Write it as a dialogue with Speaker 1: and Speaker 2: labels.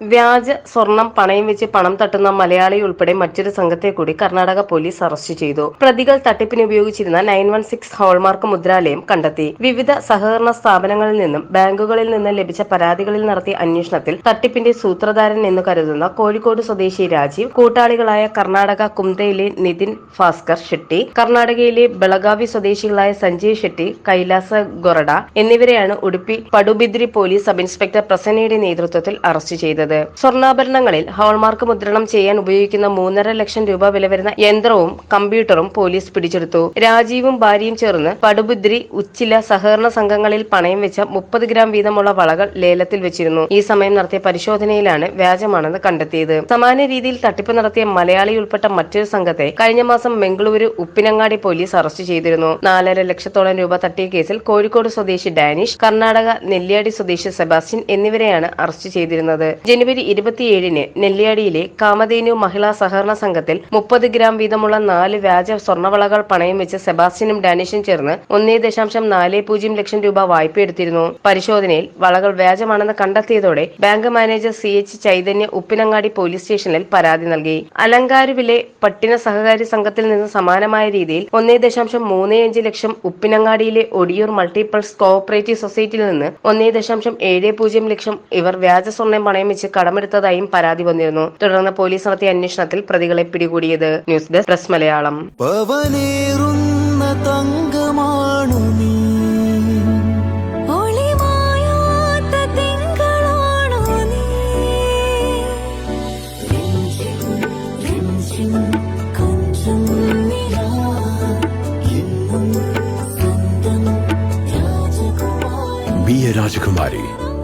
Speaker 1: വ്യാജ സ്വർണം പണയം വെച്ച് പണം തട്ടുന്ന മലയാളി ഉൾപ്പെടെ മറ്റൊരു സംഘത്തെ കൂടി കർണാടക പോലീസ് അറസ്റ്റ് ചെയ്തു. പ്രതികൾ തട്ടിപ്പിന് ഉപയോഗിച്ചിരുന്ന നയൻ വൺ സിക്സ് ഹോൾമാർക്ക് മുദ്രാലയം കണ്ടെത്തി. വിവിധ സഹകരണ സ്ഥാപനങ്ങളിൽ നിന്നും ബാങ്കുകളിൽ നിന്നും ലഭിച്ച പരാതികളിൽ നടത്തിയ അന്വേഷണത്തിൽ തട്ടിപ്പിന്റെ സൂത്രധാരൻ എന്ന് കരുതുന്ന കോഴിക്കോട് സ്വദേശി രാജീവ് കൂട്ടാളികളായ കർണാടക കുംതയിലെ നിതിൻ ഭാസ്കർ ഷെട്ടി കർണാടകയിലെ ബളഗാവി സ്വദേശികളായ സഞ്ജയ് ഷെട്ടി കൈലാസ ഗൊറഡ എന്നിവരെയാണ് Udupi Padubidri police sub inspector പ്രസന്നയുടെ നേതൃത്വത്തിൽ അറസ്റ്റ് ചെയ്തത്. സ്വർണാഭരണങ്ങളിൽ ഹോൾമാർക്ക് മുദ്രണം ചെയ്യാൻ ഉപയോഗിക്കുന്ന മൂന്നര ലക്ഷം രൂപ വില വരുന്ന യന്ത്രവും കമ്പ്യൂട്ടറും പോലീസ് പിടിച്ചെടുത്തു. രാജീവും ഭാര്യയും ചേർന്ന് പടുബുദ്രി ഉച്ചില സഹകരണ സംഘങ്ങളിൽ പണയം വെച്ച മുപ്പത് ഗ്രാം വീതമുള്ള വളകൾ ലേലത്തിൽ വെച്ചിരുന്നു. ഈ സമയം നടത്തിയ പരിശോധനയിലാണ് വ്യാജമാണെന്ന് കണ്ടെത്തിയത്. സമാന രീതിയിൽ തട്ടിപ്പ് നടത്തിയ മലയാളി ഉൾപ്പെട്ട മറ്റൊരു സംഘത്തെ കഴിഞ്ഞ മാസം ബംഗളൂരു ഉപ്പിനങ്ങാടി പോലീസ് അറസ്റ്റ് ചെയ്തിരുന്നു. നാലര ലക്ഷത്തോളം രൂപ തട്ടിയ കേസിൽ കോഴിക്കോട് സ്വദേശി ഡാനിഷ് കർണാടക നെല്ലിയാടി സ്വദേശി സെബാസ്റ്റ്യൻ എന്നിവരെയാണ് അറസ്റ്റ് ചെയ്തിരുന്നത്. ജനുവരി ഇരുപത്തിയേഴിന് നെല്ലിയാടിയിലെ കാമധേനു മഹിളാ സഹകരണ സംഘത്തിൽ മുപ്പത് ഗ്രാം വീതമുള്ള നാല് വ്യാജ സ്വർണവളകൾ പണയം വെച്ച് സെബാസ്റ്റ്യനും ഡാനിഷും ചേർന്ന് ഒന്നേ ദശാംശം നാല് പൂജ്യം ലക്ഷം രൂപ വായ്പയെടുത്തിരുന്നു പരിശോധനയിൽ വളകൾ വ്യാജമാണെന്ന് കണ്ടെത്തിയതോടെ bank manager C H Chaitanya Uppinangady police സ്റ്റേഷനിൽ പരാതി നൽകി. അലങ്കാരുവിലെ പട്ടിണ സഹകാരി സംഘത്തിൽ നിന്ന് സമാനമായ രീതിയിൽ ഒന്നേ ദശാംശം മൂന്ന് അഞ്ച് ലക്ഷം ഉപ്പിനങ്ങാടിയിലെ ഒടിയൂർ മൾട്ടിപ്പിൾസ് കോഓപ്പറേറ്റീവ് സൊസൈറ്റിയിൽ നിന്ന് ഒന്നേ ദശാംശം ഏഴ് പൂജ്യം ലക്ഷം ഇവർ വ്യാജ സ്വർണം പണയം വെച്ച് കടമെടുത്തതായും പരാതി വന്നിരുന്നു. തുടർന്ന് പോലീസ് നടത്തിയ അന്വേഷണത്തിൽ പ്രതികളെ പിടികൂടിയത് ന്യൂസ് ഡെസ്ക് പ്രസ് മലയാളം.
Speaker 2: തങ്കമാണു നീ.
Speaker 3: രാജകുമാരി